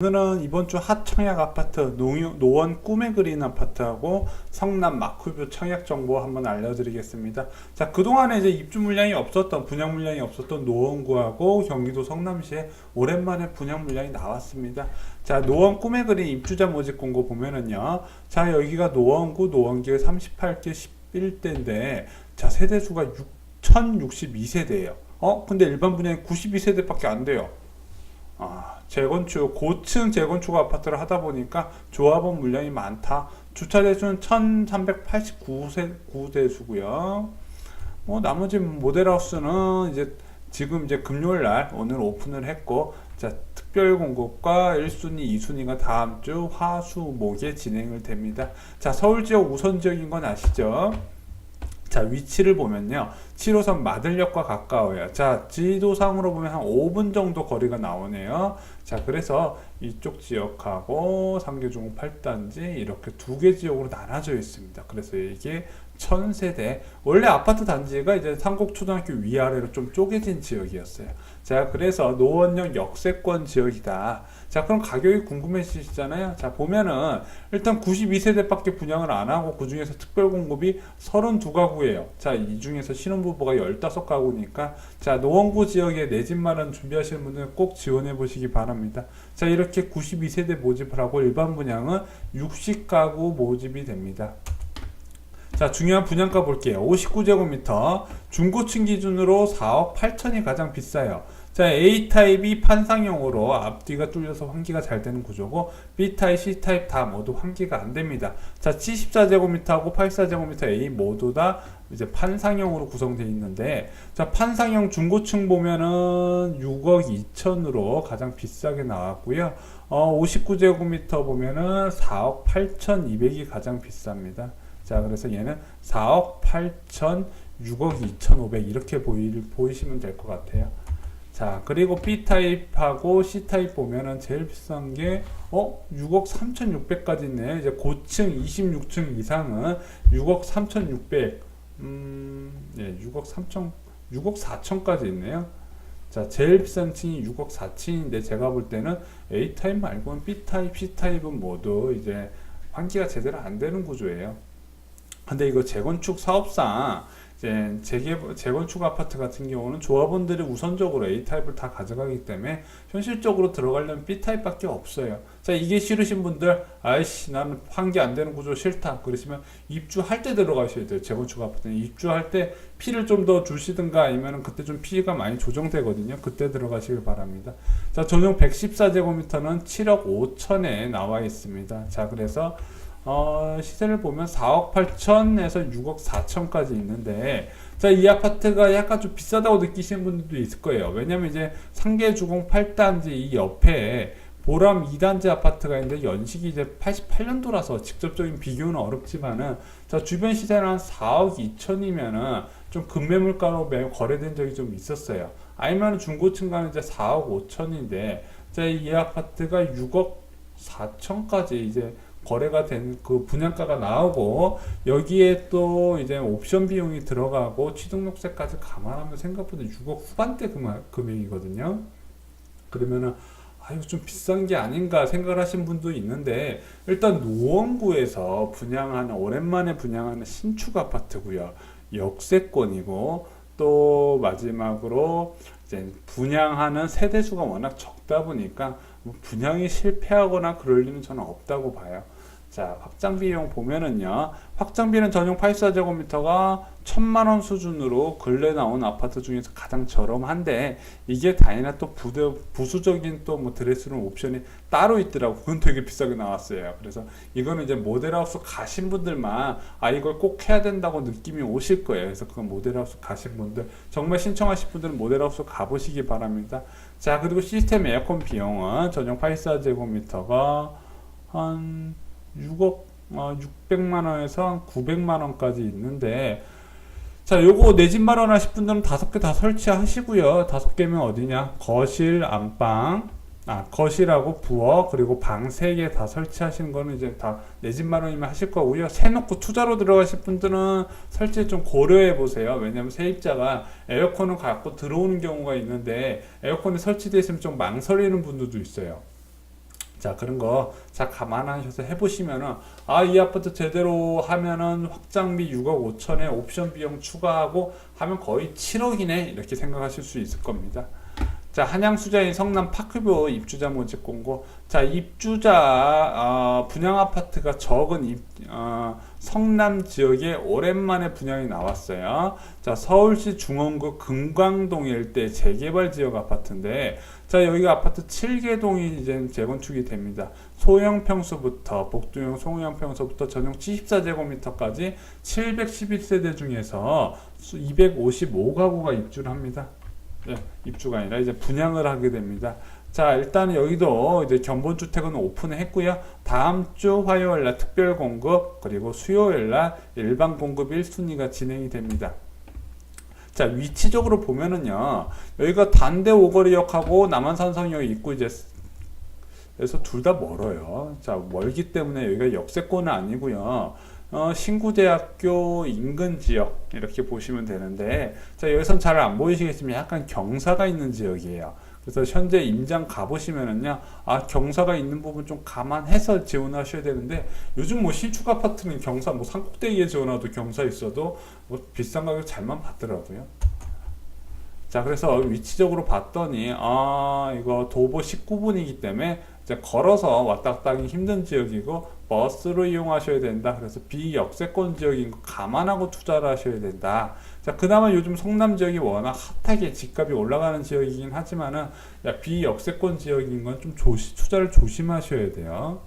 오늘은 이번 주 핫청약 아파트 노- 노원 꿈에 그린 아파트하고 성남 마크뷰 청약 정보 한번 알려드리겠습니다. 자 그동안에 이제 입주 물량이 없었던 분양 물량이 없었던 노원구하고 경기도 성남시에 오랜만에 분양 물량이 나왔습니다. 자 노원 꿈에 그린 입주자 모집 공고 보면은요. 자 여기가 노원구 노원길 38개 11대인데 자 세대 수가 6,062세대예요. 어 근데 일반 분양이 92세대밖에 안 돼요. 아, 재건축, 고층 재건축 아파트를 하다 보니까 조합원 물량이 많다. 주차 대수는 1389대수고요. 뭐 나머지 모델하우스는 이제 지금 이제 금요일 날 오늘 오픈을 했고 자, 특별 공급과 1순위, 2순위가 다음 주 화수 목에 진행을 됩니다. 자, 서울 지역 우선 지역인 건 아시죠? 자, 위치를 보면요. 7호선 마들역과 가까워요. 자, 지도상으로 보면 한 5분 정도 거리가 나오네요. 자, 그래서 이쪽 지역하고 상계중 8단지 이렇게 두 개 지역으로 나눠져 있습니다. 그래서 이게 천세대 원래 아파트 단지가 이제 상곡초등학교 위아래로 좀 쪼개진 지역이었어요. 자, 그래서 노원역 역세권 지역이다. 자, 그럼 가격이 궁금해지시잖아요. 자, 보면은 일단 92세대 밖에 분양을 안 하고 그 중에서 특별 공급이 32가구예요. 자, 이 중에서 신혼부부가 15가구니까 자, 노원구 지역에 내 집 마련 준비하시는 분들은 꼭 지원해 보시기 바랍니다. 자, 이렇게 92세대 모집을 하고 일반 분양은 60가구 모집이 됩니다. 자, 중요한 분양가 볼게요. 59제곱미터 중고층 기준으로 4억 8천이 가장 비싸요. 자, A타입이 판상형으로 앞뒤가 뚫려서 환기가 잘 되는 구조고 B타입, C타입 다 모두 환기가 안 됩니다. 자, 74제곱미터하고 84제곱미터 A 모두 다 이제 판상형으로 구성되어 있는데 자, 판상형 중고층 보면은 6억 2천으로 가장 비싸게 나왔고요. 어, 59제곱미터 보면은 4억 8천2백이 가장 비쌉니다. 자, 그래서 얘는 4억 8천 6억 2,500 이렇게 보이, 보이시면 될 것 같아요. 자, 그리고 B타입하고 C타입 보면은 제일 비싼 게, 어? 6억 3,600까지 있네. 이제 고층 26층 이상은 6억 3,600, 음, 예, 6억 3천, 6억 4천까지 있네요. 자, 제일 비싼 층이 6억 4층인데 제가 볼 때는 A타입 말고는 B타입, C타입은 모두 이제 환기가 제대로 안 되는 구조예요. 근데 이거 재건축 사업상 이제 재개 재건축 아파트 같은 경우는 조합원들이 우선적으로 A 타입을 다 가져가기 때문에 현실적으로 들어가려면 B 타입밖에 없어요. 자 이게 싫으신 분들 아이씨 나는 환기 안 되는 구조 싫다 그러시면 입주할 때 들어가셔야 돼요. 재건축 아파트는 입주할 때 피를 좀 더 주시든가 아니면은 그때 좀 피가 많이 조정되거든요. 그때 들어가시길 바랍니다. 자 전용 114제곱미터는 7억 5천에 나와 있습니다. 자 그래서 어, 시세를 보면 4억 8천에서 6억 4천까지 있는데, 자, 이 아파트가 약간 좀 비싸다고 느끼시는 분들도 있을 거예요. 왜냐면 이제 상계주공 8단지 이 옆에 보람 2단지 아파트가 있는데 연식이 이제 88년도라서 직접적인 비교는 어렵지만은, 자, 주변 시세는 한 4억 2천이면은 좀 급매물가로 매우 거래된 적이 좀 있었어요. 아니면 중고층 가는 이제 4억 5천인데, 자, 이 아파트가 6억 4천까지 이제 거래가 된 그 분양가가 나오고 여기에 또 이제 옵션 비용이 들어가고 취등록세까지 감안하면 생각보다 6억 후반대 금액, 금액이거든요. 그러면은 아 이거 좀 비싼 게 아닌가 생각을 하신 분도 있는데 일단 노원구에서 분양하는 오랜만에 분양하는 신축 아파트고요. 역세권이고 또 마지막으로 이제 분양하는 세대수가 워낙 적다 보니까 뭐 분양이 실패하거나 그럴 리는 저는 없다고 봐요. 자, 확장 비용 보면은요. 확장비는 전용 84제곱미터가 천만 원 수준으로 근래 나온 아파트 중에서 가장 저렴한데 이게 다이나 또 부대, 부수적인 또 뭐 드레스룸 옵션이 따로 있더라고. 그건 되게 비싸게 나왔어요. 그래서 이거는 이제 모델하우스 가신 분들만 아 이걸 꼭 해야 된다고 느낌이 오실 거예요. 그래서 그건 모델하우스 가신 분들 정말 신청하실 분들은 모델하우스 가보시기 바랍니다. 자 그리고 시스템 에어컨 비용은 전용 84제곱미터가 한 6억 어, 600만 원에서 한 900만 원까지 있는데 자 요거 내 집 마련하 실 분들은 다섯 개 다 설치하시고요. 다섯 개면 어디냐? 거실 안방 아 거실하고 부엌 그리고 방 세 개 다 설치하시는 거는 이제 다 내 집 마련이면 하실 거고요. 새 놓고 투자로 들어가실 분들은 설치 좀 고려해 보세요. 왜냐면 세입자가 에어컨을 갖고 들어오는 경우가 있는데 에어컨이 설치되어 있으면 좀 망설이는 분들도 있어요 자, 그런 거, 자, 감안하셔서 해보시면은, 아, 이 아파트 제대로 하면은 확장비 6억 5천에 옵션 비용 추가하고 하면 거의 7억이네. 이렇게 생각하실 수 있을 겁니다. 자, 한양수자인 성남 파크뷰 입주자 모집 공고. 자, 입주자, 어, 분양 아파트가 적은 입, 어, 성남 지역에 오랜만에 분양이 나왔어요. 자, 서울시 중원구 금광동 일대 재개발 지역 아파트인데, 자, 여기가 아파트 7개동이 이제 재건축이 됩니다. 소형 평수부터, 복도형 소형 평수부터 전용 74제곱미터까지 711세대 중에서 255가구가 입주를 합니다. 예, 입주가 아니라 이제 분양을 하게 됩니다. 자, 일단 여기도 이제 견본주택은 오픈했고요. 다음 주 화요일 날 특별 공급, 그리고 수요일 날 일반 공급 1순위가 진행이 됩니다. 자, 위치적으로 보면은요. 여기가 단대 오거리역하고 남한산성역 있고 이제 그래서 둘 다 멀어요. 자, 멀기 때문에 여기가 역세권은 아니고요. 어, 신구대학교 인근 지역 이렇게 보시면 되는데 자 여기선 잘 안 보이시겠지만 약간 경사가 있는 지역이에요. 그래서 현재 임장 가보시면은요, 아 경사가 있는 부분 좀 감안해서 지원하셔야 되는데 요즘 뭐 신축 아파트는 경사 뭐 산꼭대기에 지원하도 경사 있어도 뭐 비싼 가격 잘만 받더라고요. 자 그래서 위치적으로 봤더니 아 이거 도보 19분이기 때문에 이제 걸어서 왔다 갔다 하기 힘든 지역이고 버스로 이용하셔야 된다. 그래서 비역세권 지역인 거 감안하고 투자를 하셔야 된다. 자, 그나마 요즘 성남 지역이 워낙 핫하게 집값이 올라가는 지역이긴 하지만은 야, 비역세권 지역인 건 좀 조시, 투자를 조심하셔야 돼요.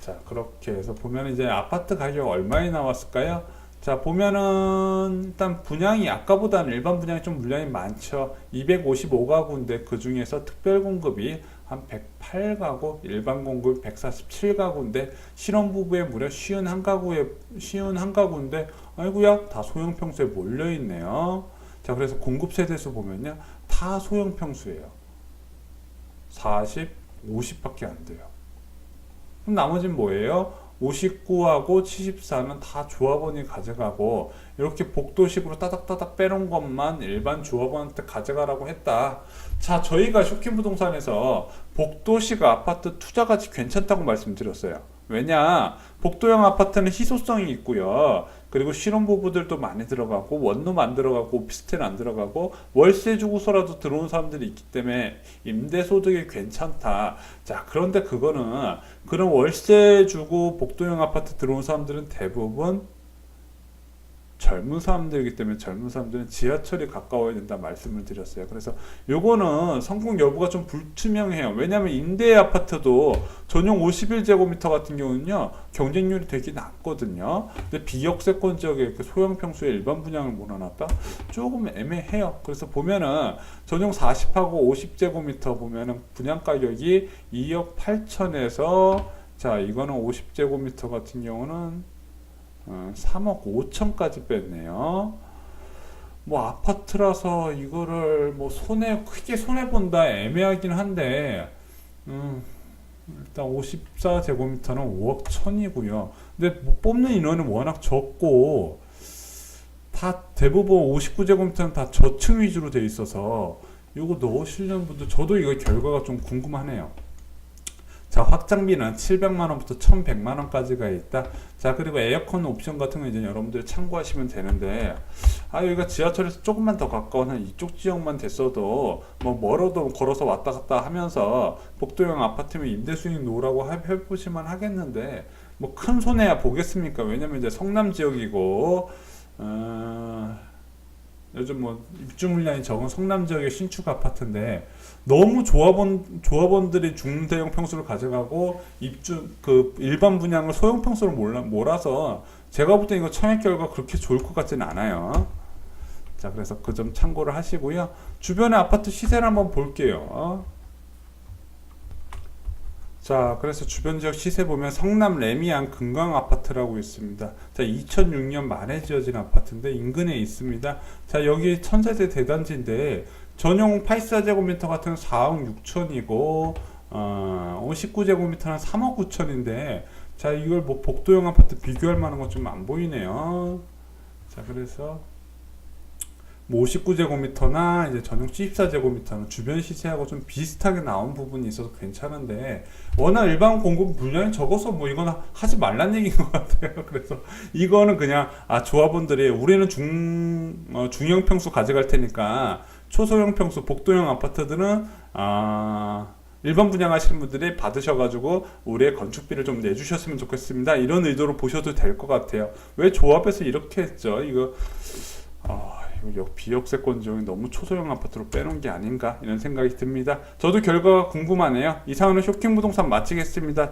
자, 그렇게 해서 보면 이제 아파트 가격 얼마에 나왔을까요? 자, 보면은 일단 분양이 아까보다는 일반 분양이 좀 물량이 많죠. 255가구인데 그 중에서 특별 공급이 한 108가구, 일반 공급 147가구인데 신혼부부에 무려 51가구에 51가구인데 아이고야 다 소형 평수에 몰려 있네요. 자, 그래서 공급 세대수 보면요. 다 소형 평수예요. 40, 50밖에 안 돼요. 그럼 나머지는 뭐예요? 59하고 74는 다 조합원이 가져가고 이렇게 복도식으로 따닥따닥 빼놓은 것만 일반 조합원한테 가져가라고 했다. 자, 저희가 쇼킹 부동산에서 복도식 아파트 투자 가치 괜찮다고 말씀드렸어요. 왜냐, 복도형 아파트는 희소성이 있고요. 그리고 신혼부부들도 많이 들어가고 원룸 안 들어가고 오피스텔 안 들어가고 월세 주고서라도 들어온 사람들이 있기 때문에 임대 소득이 괜찮다. 자, 그런데 그거는 그런 월세 주고 복도형 아파트 들어온 사람들은 대부분 젊은 사람들이기 때문에 젊은 사람들은 지하철이 가까워야 된다 말씀을 드렸어요. 그래서 요거는 성공 여부가 좀 불투명해요. 왜냐하면 임대 아파트도 전용 51제곱미터 같은 경우는요 경쟁률이 되게 낮거든요. 근데 비역세권 지역에 이렇게 소형 평수에 일반 분양을 몰아놨다 조금 애매해요. 그래서 보면은 전용 40하고 50제곱미터 보면은 분양 가격이 2억 8천에서 자 이거는 50제곱미터 같은 경우는 어, 3억 5천까지 뺐네요. 뭐 아파트라서 이거를 뭐 손해 크게 손해 본다 애매하긴 한데 음, 일단 54제곱미터는 5억 천이고요. 근데 뭐 뽑는 인원은 워낙 적고 다 대부분 59제곱미터는 다 저층 위주로 돼 있어서 이거 넣으시려는 분들 저도 이거 결과가 좀 궁금하네요. 자, 확장비는 700만 원부터 1,100만 원까지가 있다. 자, 그리고 에어컨 옵션 같은 거 이제 여러분들 참고하시면 되는데, 아, 여기가 지하철에서 조금만 더 가까운 한 이쪽 지역만 됐어도, 뭐, 멀어도 걸어서 왔다 갔다 하면서, 복도형 아파트면 임대 수익 놓으라고 해- 해보시면 하겠는데, 뭐, 큰 손해야 보겠습니까? 왜냐면 이제 성남 지역이고, 어, 요즘 뭐, 입주 물량이 적은 성남 지역의 신축 아파트인데, 너무 조합원 조합원들이 중대형 평수를 가져가고 입주 그 일반 분양을 소형 평수로 몰라, 몰아서 제가 볼 때 이거 청약 결과 그렇게 좋을 것 같지는 않아요. 자, 그래서 그 점 참고를 하시고요. 주변의 아파트 시세를 한번 볼게요. 자, 그래서 주변 지역 시세 보면 성남 레미안 금강 아파트라고 있습니다. 자, 2006년 말에 지어진 아파트인데 인근에 있습니다. 자, 여기 천세대 대단지인데 전용 84제곱미터 같은 4억 6천이고 어, 59제곱미터는 3억 9천인데 자, 이걸 뭐 복도형 아파트 비교할 만한 건좀안 보이네요. 자, 그래서 뭐 59제곱미터나 이제 전용 74제곱미터는 주변 시세하고 좀 비슷하게 나온 부분이 있어서 괜찮은데 워낙 일반 공급 분량이 적어서 뭐 이건 하지 말란 얘기인 것 같아요. 그래서 이거는 그냥 아 조합원들이 우리는 중 어, 중형 평수 가져갈 테니까 초소형 평수 복도형 아파트들은 아 일반 분양하시는 분들이 받으셔가지고 우리의 건축비를 좀 내주셨으면 좋겠습니다. 이런 의도로 보셔도 될 것 같아요. 왜 조합에서 이렇게 했죠? 이거 아, 이거 역- 비역세권 지역이 너무 초소형 아파트로 빼놓은 게 아닌가 이런 생각이 듭니다. 저도 결과가 궁금하네요. 이상으로 쇼킹 부동산 마치겠습니다.